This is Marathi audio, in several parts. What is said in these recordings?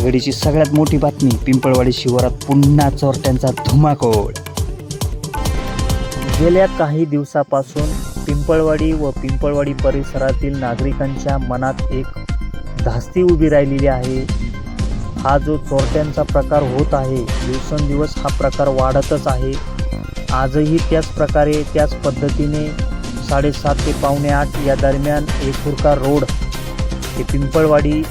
घडीची सगळ्यात मोठी बातमी पिंपळवाडी शिवारात पुन्हा चोरट्यांचा धुमाकूळ. गेल्या काही दिवसापासून पिंपळवाडी व पिंपळवाडी परिसरातील नागरिकांच्या मनात एक धास्ती उभी राहिलेली आहे. हा जो चोरट्यांचा प्रकार होत आहे दिवसेंदिवस हा प्रकार वाढतच आहे. आजही त्याच प्रकारे त्याच पद्धतीने साडेसात ते पावणे आठ या दरम्यान एकपुरका रोड ते पिंपळवाडी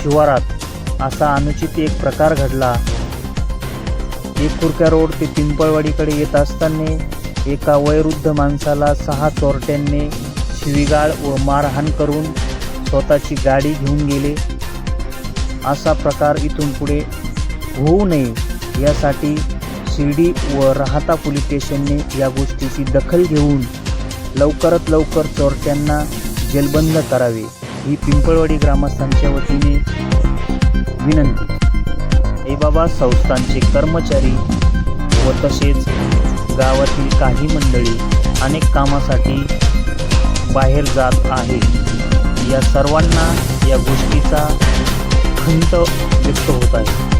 शिवारात असा अनुचित एक प्रकार घडला. एकुरका रोड ते पिंपळवाडीकडे येत असताना एका वयोवृद्ध माणसाला सहा चोरट्यांनी शिवीगाळ व मारहाण करून स्वतःची गाडी घेऊन गेले. असा प्रकार इथून पुढे होऊ नये यासाठी शिर्डी व राहता पोलीस स्टेशनने या गोष्टीची दखल घेऊन लवकरात लवकर चोरट्यांना जेलबंद करावे ही पिंपळवाडी ग्रामस्थांच्या वतीने विनंती. बाबा संस्थांचे कर्मचारी व तसेच गावातील काही मंडळी अनेक कामासाठी बाहेर जात आहे या सर्वांना या गोष्टीचा खंत व्यक्त होत आहे.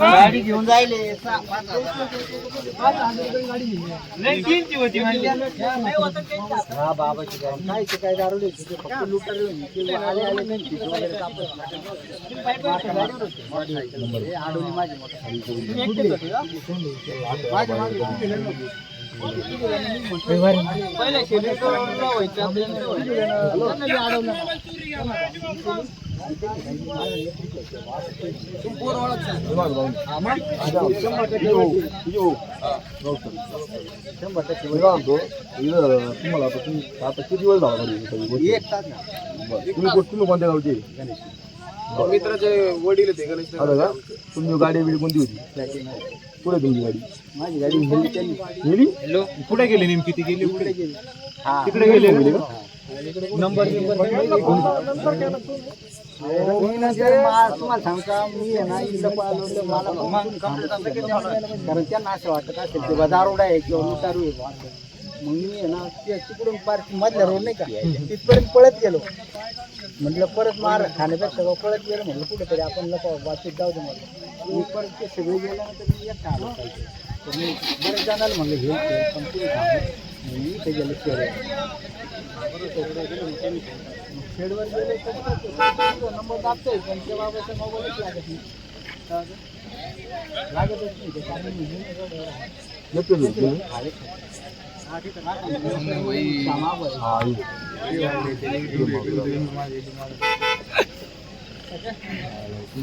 गाडी घेऊन जायले. हा बाबाची गाडी. काय ते काय दारू फक्त लुटर आले आले नाही वगैरे होते. माझी होते? पहिले शेती व्हायचं हा? शंभर टक्के मी काय म्हणतो इथं तुम्हाला आता तुम्ही आता किती वेळ झाला घरी सगळी गोष्ट? एक तास ना बरं. तुम्ही कोण- तुम्ही कोणत्या गावचे मित्राचे वडील होते गणेश आता का तुमची गाडी बिडी कोणती होती कुठे तुमची गाडी माझी गाडी हेली त्यांनी गेली कुठे गेले नेमकी ती गेली तिकडे गेली हा तिकडे गेली का नंबर तुम्हाला सांगता मी आहे ना इथं पाहिलं मला कारण त्यांना असं वाटत असेल की दारोडा आहे किंवा लुटारू आहे मग मी आहे ना ते तिकडून पार मधल्या रोड नाही का? तिथपर्यंत पळत गेलो. म्हटलं परत मार खाण्यापेक्षा पळत गेलो म्हटलं कुठेतरी आपण लपा वाचीत जाऊ दे म्हटलं. मी परत ते सगळे गेल्यानंतर मी एकटा आलो पाहिजे तर मी बरेच जाणार म्हणलं हे पण तुम्ही थांबा. मी इथे गेलो खेळ शेडवर गेले नंबर पण त्या बाबाचा मोबाईलच लागत नाही लागतच नाही. ते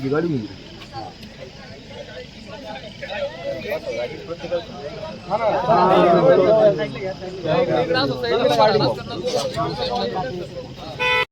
कारण मी घेऊन एवढं हा,